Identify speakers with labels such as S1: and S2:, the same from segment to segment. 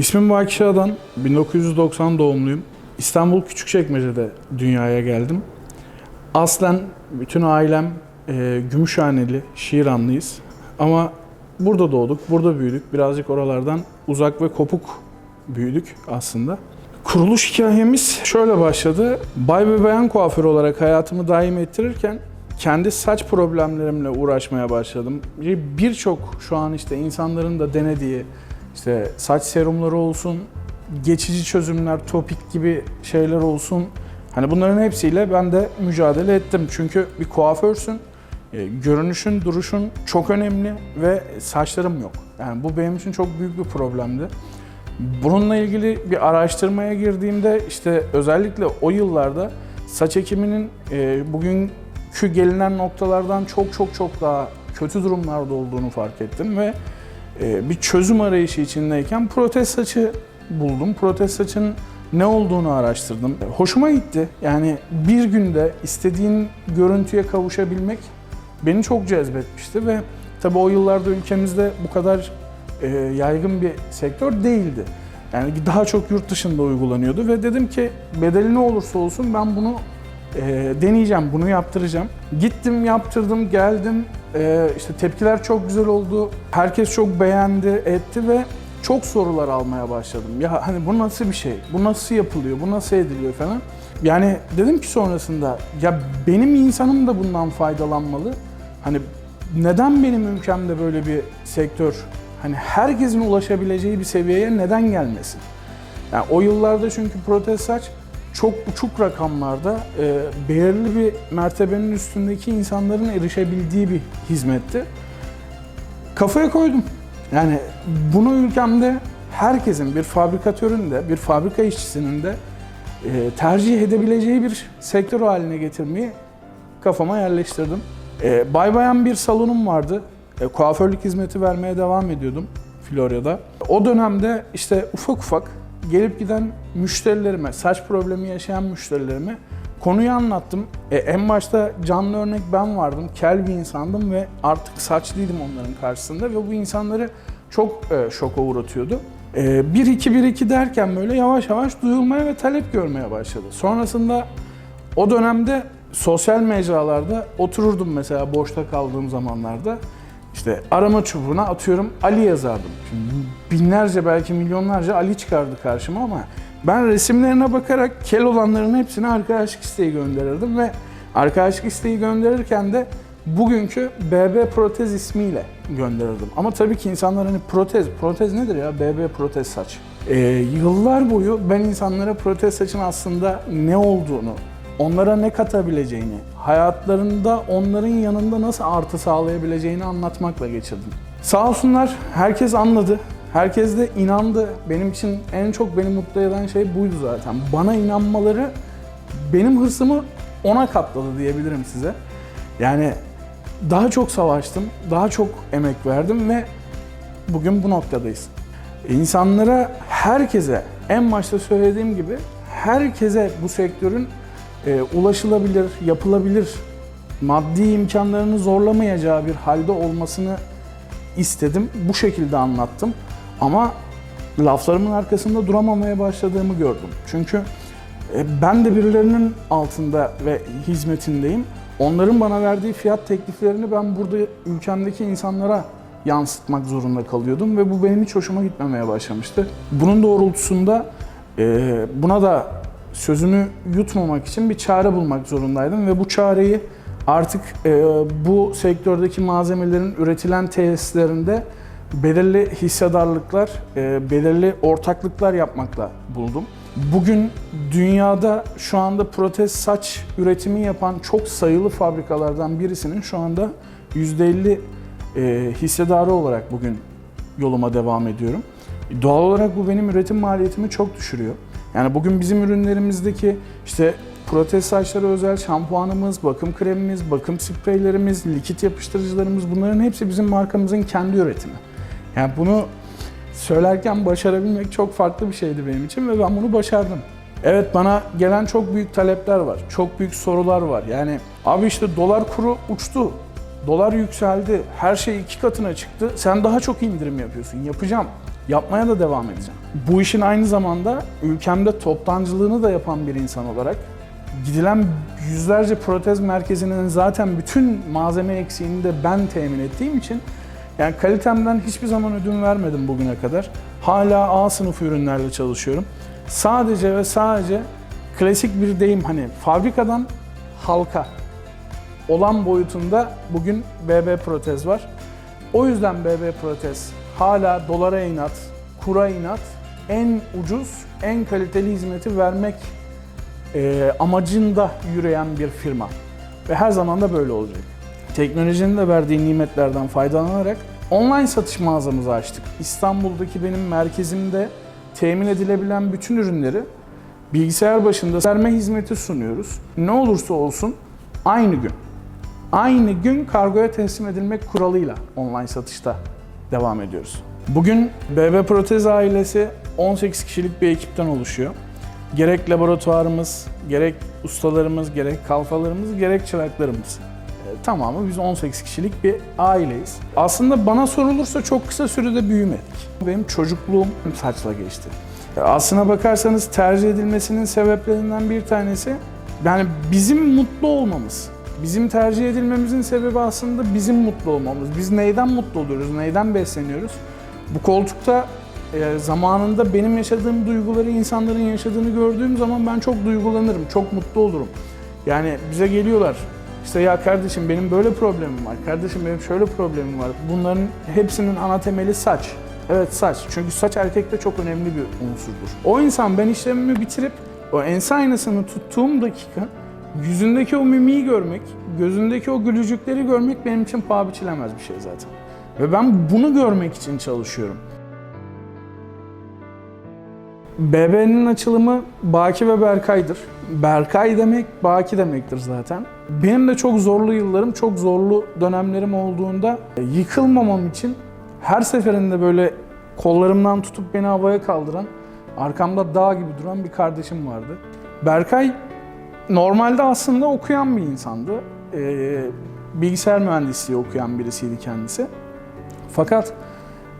S1: İsmim Baki Şadan, 1990 doğumluyum. İstanbul Küçükçekmece'de dünyaya geldim. Aslen bütün ailem e, Gümüşhaneli, Şiranlıyız. Ama burada doğduk, burada büyüdük. Birazcık oralardan uzak ve kopuk büyüdük aslında. Kuruluş hikayemiz şöyle başladı. Bay ve bayan kuaförü olarak hayatımı daim ettirirken kendi saç problemlerimle uğraşmaya başladım. Birçok şu an işte insanların da denediği işte saç serumları olsun, geçici çözümler, topik gibi şeyler olsun. Hani bunların hepsiyle ben de mücadele ettim. Çünkü bir kuaförsün, e, görünüşün, duruşun çok önemli ve saçlarım yok. Yani bu benim için çok büyük bir problemdi. Bununla ilgili bir araştırmaya girdiğimde işte özellikle o yıllarda saç ekiminin e, bugünkü gelinen noktalardan çok çok çok daha kötü durumlarda olduğunu fark ettim ve bir çözüm arayışı içindeyken protez saçı buldum. Protez saçın ne olduğunu araştırdım. Hoşuma gitti. Yani bir günde istediğin görüntüye kavuşabilmek beni çok cezbetmişti ve tabii o yıllarda ülkemizde bu kadar e, yaygın bir sektör değildi. Yani daha çok yurt dışında uygulanıyordu ve dedim ki bedeli ne olursa olsun ben bunu e, deneyeceğim, bunu yaptıracağım. Gittim, yaptırdım, geldim. E, işte tepkiler çok güzel oldu. Herkes çok beğendi, etti ve çok sorular almaya başladım. Ya hani bu nasıl bir şey? Bu nasıl yapılıyor? Bu nasıl ediliyor falan. Yani dedim ki sonrasında ya benim insanım da bundan faydalanmalı. Hani neden benim ülkemde böyle bir sektör hani herkesin ulaşabileceği bir seviyeye neden gelmesin? Yani o yıllarda çünkü protez saç çok uçuk rakamlarda e, belirli bir mertebenin üstündeki insanların erişebildiği bir hizmetti. Kafaya koydum. Yani bunu ülkemde herkesin, bir fabrikatörün de, bir fabrika işçisinin de e, tercih edebileceği bir sektör haline getirmeyi kafama yerleştirdim. E, bay bayan bir salonum vardı. E, kuaförlük hizmeti vermeye devam ediyordum Florya'da. O dönemde işte ufak ufak gelip giden müşterilerime, saç problemi yaşayan müşterilerime konuyu anlattım. E, en başta canlı örnek ben vardım, kel bir insandım ve artık saçlıydım onların karşısında ve bu insanları çok e, şoka uğratıyordu. E, 1-2-1-2 derken böyle yavaş yavaş duyulmaya ve talep görmeye başladı. Sonrasında o dönemde sosyal mecralarda otururdum mesela boşta kaldığım zamanlarda. İşte arama çubuğuna atıyorum Ali yazardım. Şimdi binlerce belki milyonlarca Ali çıkardı karşıma ama ben resimlerine bakarak kel olanların hepsine arkadaşlık isteği gönderirdim ve arkadaşlık isteği gönderirken de bugünkü BB protez ismiyle gönderirdim. Ama tabii ki insanlar hani protez, protez nedir ya? BB protez saç. Ee, yıllar boyu ben insanlara protez saçın aslında ne olduğunu, onlara ne katabileceğini, hayatlarında onların yanında nasıl artı sağlayabileceğini anlatmakla geçirdim. Sağ olsunlar herkes anladı. Herkes de inandı. Benim için en çok beni mutlu eden şey buydu zaten. Bana inanmaları benim hırsımı ona katladı diyebilirim size. Yani daha çok savaştım, daha çok emek verdim ve bugün bu noktadayız. İnsanlara, herkese, en başta söylediğim gibi herkese bu sektörün e, ulaşılabilir, yapılabilir, maddi imkanlarını zorlamayacağı bir halde olmasını istedim. Bu şekilde anlattım. Ama laflarımın arkasında duramamaya başladığımı gördüm. Çünkü e, ben de birilerinin altında ve hizmetindeyim. Onların bana verdiği fiyat tekliflerini ben burada ülkemdeki insanlara yansıtmak zorunda kalıyordum ve bu benim hiç hoşuma gitmemeye başlamıştı. Bunun doğrultusunda e, buna da sözümü yutmamak için bir çare bulmak zorundaydım ve bu çareyi artık e, bu sektördeki malzemelerin üretilen tesislerinde belirli hissedarlıklar, e, belirli ortaklıklar yapmakla buldum. Bugün dünyada şu anda protez saç üretimi yapan çok sayılı fabrikalardan birisinin şu anda %50 e, hissedarı olarak bugün yoluma devam ediyorum. Doğal olarak bu benim üretim maliyetimi çok düşürüyor. Yani bugün bizim ürünlerimizdeki işte protez saçlara özel şampuanımız, bakım kremimiz, bakım spreylerimiz, likit yapıştırıcılarımız bunların hepsi bizim markamızın kendi üretimi. Yani bunu söylerken başarabilmek çok farklı bir şeydi benim için ve ben bunu başardım. Evet bana gelen çok büyük talepler var. Çok büyük sorular var. Yani abi işte dolar kuru uçtu. Dolar yükseldi. Her şey iki katına çıktı. Sen daha çok indirim yapıyorsun. Yapacağım. Yapmaya da devam edeceğim. Bu işin aynı zamanda ülkemde toptancılığını da yapan bir insan olarak gidilen yüzlerce protez merkezinin zaten bütün malzeme eksiğini de ben temin ettiğim için yani kalitemden hiçbir zaman ödün vermedim bugüne kadar. Hala A sınıfı ürünlerle çalışıyorum. Sadece ve sadece klasik bir deyim hani fabrikadan halka olan boyutunda bugün BB protez var. O yüzden BB protez hala dolara inat, kura inat, en ucuz, en kaliteli hizmeti vermek e, amacında yürüyen bir firma. Ve her zaman da böyle olacak. Teknolojinin de verdiği nimetlerden faydalanarak online satış mağazamızı açtık. İstanbul'daki benim merkezimde temin edilebilen bütün ürünleri bilgisayar başında verme hizmeti sunuyoruz. Ne olursa olsun aynı gün. Aynı gün kargoya teslim edilmek kuralıyla online satışta devam ediyoruz. Bugün BB Protez ailesi 18 kişilik bir ekipten oluşuyor. Gerek laboratuvarımız, gerek ustalarımız, gerek kalfalarımız, gerek çıraklarımız. E, Tamamı biz 18 kişilik bir aileyiz. Aslında bana sorulursa çok kısa sürede büyümedik. Benim çocukluğum saçla geçti. E, Aslına bakarsanız tercih edilmesinin sebeplerinden bir tanesi yani bizim mutlu olmamız. Bizim tercih edilmemizin sebebi aslında bizim mutlu olmamız. Biz neyden mutlu oluyoruz, neyden besleniyoruz? Bu koltukta e, zamanında benim yaşadığım duyguları insanların yaşadığını gördüğüm zaman ben çok duygulanırım, çok mutlu olurum. Yani bize geliyorlar. İşte ya kardeşim benim böyle problemim var, kardeşim benim şöyle problemim var. Bunların hepsinin ana temeli saç. Evet saç. Çünkü saç erkekte çok önemli bir unsurdur. O insan ben işlemimi bitirip o ense aynasını tuttuğum dakika yüzündeki o mimiği görmek, gözündeki o gülücükleri görmek benim için paha biçilemez bir şey zaten. Ve ben bunu görmek için çalışıyorum. BB'nin açılımı Baki ve Berkay'dır. Berkay demek Baki demektir zaten. Benim de çok zorlu yıllarım, çok zorlu dönemlerim olduğunda yıkılmamam için her seferinde böyle kollarımdan tutup beni havaya kaldıran, arkamda dağ gibi duran bir kardeşim vardı. Berkay normalde aslında okuyan bir insandı. Ee, bilgisayar mühendisliği okuyan birisiydi kendisi. Fakat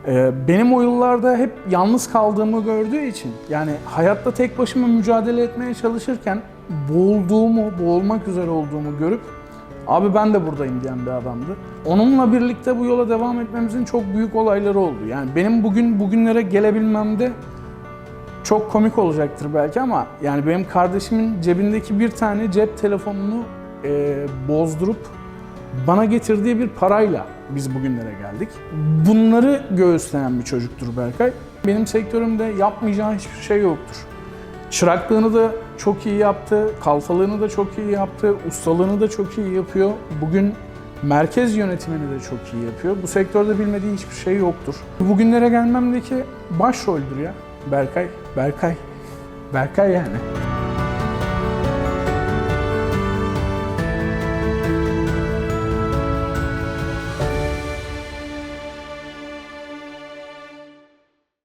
S1: e, benim o yıllarda hep yalnız kaldığımı gördüğü için yani hayatta tek başıma mücadele etmeye çalışırken boğulduğumu, boğulmak üzere olduğumu görüp abi ben de buradayım diyen bir adamdı. Onunla birlikte bu yola devam etmemizin çok büyük olayları oldu. Yani benim bugün bugünlere gelebilmemde çok komik olacaktır belki ama yani benim kardeşimin cebindeki bir tane cep telefonunu e, bozdurup bana getirdiği bir parayla biz bugünlere geldik. Bunları göğüsleyen bir çocuktur Berkay. Benim sektörümde yapmayacağı hiçbir şey yoktur. Çıraklığını da çok iyi yaptı, kalfalığını da çok iyi yaptı, ustalığını da çok iyi yapıyor. Bugün merkez yönetimini de çok iyi yapıyor. Bu sektörde bilmediği hiçbir şey yoktur. Bugünlere gelmemdeki başroldür ya Berkay. Berkay. Berkay yani.